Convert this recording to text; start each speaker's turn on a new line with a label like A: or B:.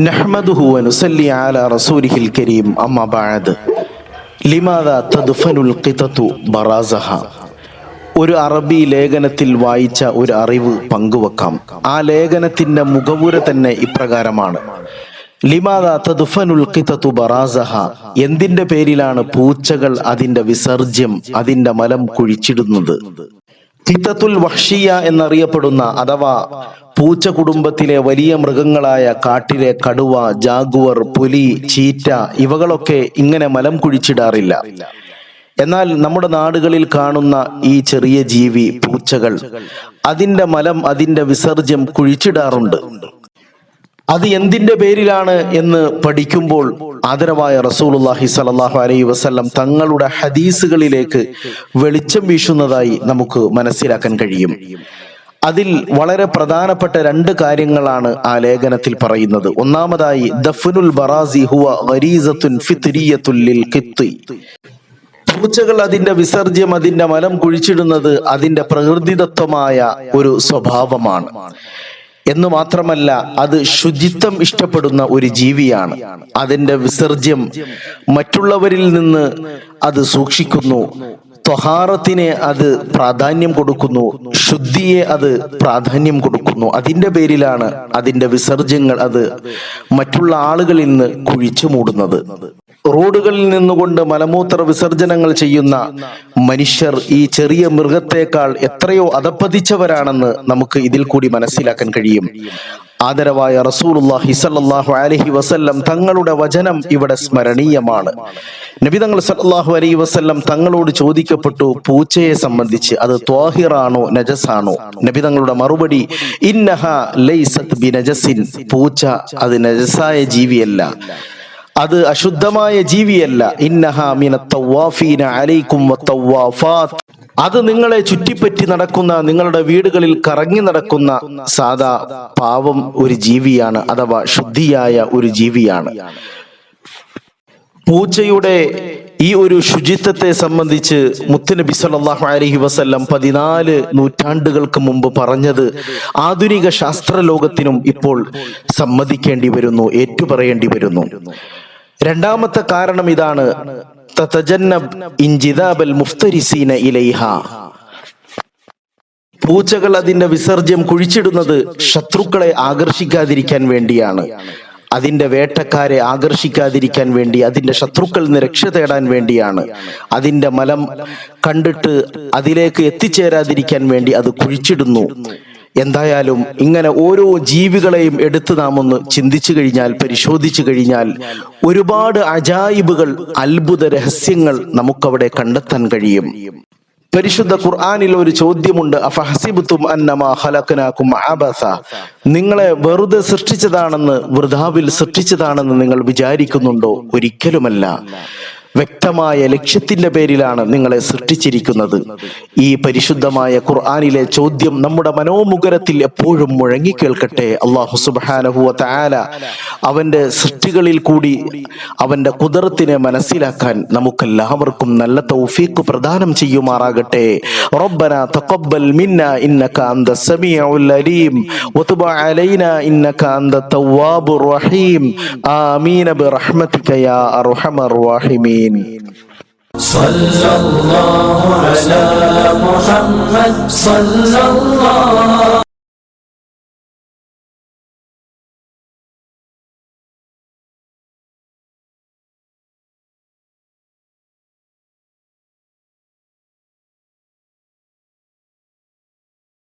A: نحمده ونصلي على رسوله الكريم أما بعد لماذا تدفن القطط برازها ഒരു അറബി ലേഖനത്തിൽ വായിച്ച ഒരു അറിവ് പങ്കുവെക്കാം ആ ലേഖനത്തിന്റെ മുഖവുര തന്നെ ഇപ്രകാരമാണ് ലിമാദ തദ്ഫനുൽ ഖിതതു ബറാസഹ എന്തിന്റെ പേരിലാണ് പൂച്ചകൾ അതിന്റെ വിസർജ്യം അതിന്റെ മലം കുഴിച്ചിടുന്നത് ഖിതത്തുൽ വഹ്ഷിയ എന്നറിയപ്പെടുന്ന അഥവാ പൂച്ച കുടുംബത്തിലെ വലിയ മൃഗങ്ങളായ കാട്ടിലെ കടുവ ജാഗുവർ പുലി ചീറ്റ ഇവകളൊക്കെ ഇങ്ങനെ മലം കുഴിച്ചിടാറില്ല. എന്നാൽ നമ്മുടെ നാടുകളിൽ കാണുന്ന ഈ ചെറിയ ജീവി പൂച്ചകൾ അതിന്റെ മലം അതിന്റെ വിസർജ്യം കുഴിച്ചിടാറുണ്ട്. അത് എന്തിന്റെ പേരിലാണ് എന്ന് പഠിക്കുമ്പോൾ ആദരവായ റസൂലുള്ളാഹി സ്വല്ലല്ലാഹു അലൈഹി വസല്ലം തങ്ങളുടെ ഹദീസുകളിലേക്ക് വെളിച്ചം വീശുന്നതായി നമുക്ക് മനസ്സിലാക്കാൻ കഴിയും. അതിൽ വളരെ പ്രധാനപ്പെട്ട രണ്ട് കാര്യങ്ങളാണ് ആ ലേഖനത്തിൽ പറയുന്നത്. ഒന്നാമതായി ദഫ്നുൽ ബറാസി ഹുവ ഗരീസത്തുൻ ഫിത്രിയത്തുൽ ഖിത്തി. പൂച്ചകൾ അതിന്റെ വിസർജ്യം അതിന്റെ മലം കുഴിച്ചിടുന്നത് അതിന്റെ പ്രകൃതിദത്തമായ ഒരു സ്വഭാവമാണ്. എന്ന് മാത്രമല്ല അത് ശുചിത്വം ഇഷ്ടപ്പെടുന്ന ഒരു ജീവിയാണ്. അതിന്റെ വിസർജ്യം മറ്റുള്ളവരിൽ നിന്ന് അത് സൂക്ഷിക്കുന്നു. ത്വഹാറത്തിനെ അത് പ്രാധാന്യം കൊടുക്കുന്നു. ശുദ്ധിയെ അത് പ്രാധാന്യം കൊടുക്കുന്നു. അതിന്റെ പേരിലാണ് അതിന്റെ വിസർജ്യങ്ങൾ അത് മറ്റുള്ള ആളുകളിൽ നിന്ന് കുഴിച്ചു മൂടുന്നത്. റോഡുകളിൽ നിന്നുകൊണ്ട് മലമൂത്ര വിസർജനങ്ങൾ ചെയ്യുന്ന മനുഷ്യർ ഈ ചെറിയ മൃഗത്തേക്കാൾ എത്രയോ അധപ്പതിച്ചവരാണെന്ന് നമുക്ക് ഇതിൽ കൂടി മനസ്സിലാക്കാൻ കഴിയും. ആദരവായ റസൂലുള്ളാഹി സ്വല്ലല്ലാഹു അലൈഹി വസല്ലം തങ്ങളുടെ വചനം ഇവിടെ സ്മരണീയമാണ്. നബി തങ്ങൾ സല്ലല്ലാഹു അലൈഹി വസല്ലം തങ്ങളോട് ചോദിക്കപ്പെട്ടു പൂച്ചയെ സംബന്ധിച്ച് അത് ത്വാഹിറാണോ നജസാണോ? നബി തങ്ങളുടെ മറുപടി ഇന്നഹ ലൈസത് ബി നജസിൻ പൂച്ച അത് നജസായ ജീവിയല്ല. അത് അശുദ്ധമായ ജീവിയല്ല. അലൈക്കും അത് നിങ്ങളെ ചുറ്റിപ്പറ്റി നടക്കുന്ന നിങ്ങളുടെ വീടുകളിൽ കറങ്ങി നടക്കുന്ന സാധാ പാവം ഒരു ജീവിയാണ് അഥവാ ശുദ്ധിയായ ഒരു ജീവിയാണ്. പൂച്ചയുടെ ഈ ഒരു ശുചിത്വത്തെ സംബന്ധിച്ച് മുത്തുനബി സല്ലല്ലാഹു അലഹി വസല്ലം പതിനാല് നൂറ്റാണ്ടുകൾക്ക് മുമ്പ് പറഞ്ഞത് ആധുനിക ശാസ്ത്ര ലോകത്തിനും ഇപ്പോൾ സമ്മതിക്കേണ്ടി വരുന്നു ഏറ്റുപറയേണ്ടി വരുന്നു. രണ്ടാമത്തെ കാരണം ഇതാണ്. മുഫ്തരിസീന പൂച്ചകൾ അതിന്റെ വിസർജ്യം കുഴിച്ചിടുന്നത് ശത്രുക്കളെ ആകർഷിക്കാതിരിക്കാൻ വേണ്ടിയാണ്. അതിന്റെ വേട്ടക്കാരെ ആകർഷിക്കാതിരിക്കാൻ വേണ്ടി അതിന്റെ ശത്രുക്കൾ നിന്ന് രക്ഷ തേടാൻ വേണ്ടിയാണ്. അതിന്റെ മലം കണ്ടിട്ട് അതിലേക്ക് എത്തിച്ചേരാതിരിക്കാൻ വേണ്ടി അത് കുഴിച്ചിടുന്നു. എന്തായാലും ഇങ്ങനെ ഓരോ ജീവികളെയും എടുത്ത് നാം ഒന്ന് ചിന്തിച്ചു കഴിഞ്ഞാൽ പരിശോധിച്ചു കഴിഞ്ഞാൽ ഒരുപാട് അജായിബുകൾ അത്ഭുത രഹസ്യങ്ങൾ നമുക്കവിടെ കണ്ടെത്താൻ കഴിയും. പരിശുദ്ധ ഖുർആാനിൽ ഒരു ചോദ്യമുണ്ട്. നിങ്ങളെ വെറുതെ സൃഷ്ടിച്ചതാണെന്ന് വൃതാവിൽ സൃഷ്ടിച്ചതാണെന്ന് നിങ്ങൾ വിചാരിക്കുന്നുണ്ടോ? ഒരിക്കലുമല്ല. വ്യക്തമായ ലക്ഷ്യത്തിന്റെ പേരിലാണ് നിങ്ങളെ സൃഷ്ടിച്ചിരിക്കുന്നത്. ഈ പരിശുദ്ധമായ ഖുർആാനിലെ ചോദ്യം നമ്മുടെ മനോമുഖരത്തിൽ എപ്പോഴും മുഴങ്ങിക്കേൾക്കട്ടെ. അള്ളാഹു സുബാനഹുവ താല അവന്റെ സൃഷ്ടികളിൽ കൂടി അവന്റെ കുതിരത്തിനെ മനസ്സിലാക്കാൻ നമുക്കെല്ലാവർക്കും നല്ല തൗഫീഖ് പ്രദാനം ചെയ്യുമാറാകട്ടെ. റബ്ബന തഖബ്ബൽ മിന്ന ഇന്നക അന്ത സമീഉൽ അലീം വതുബ അലൈന ഇന്നക അന്ത തവ്വാബുർ റഹീം. ആമീൻ ബിറഹ്മതിക യാ അർഹമർ আমিন
B: صلى الله على محمد صلى الله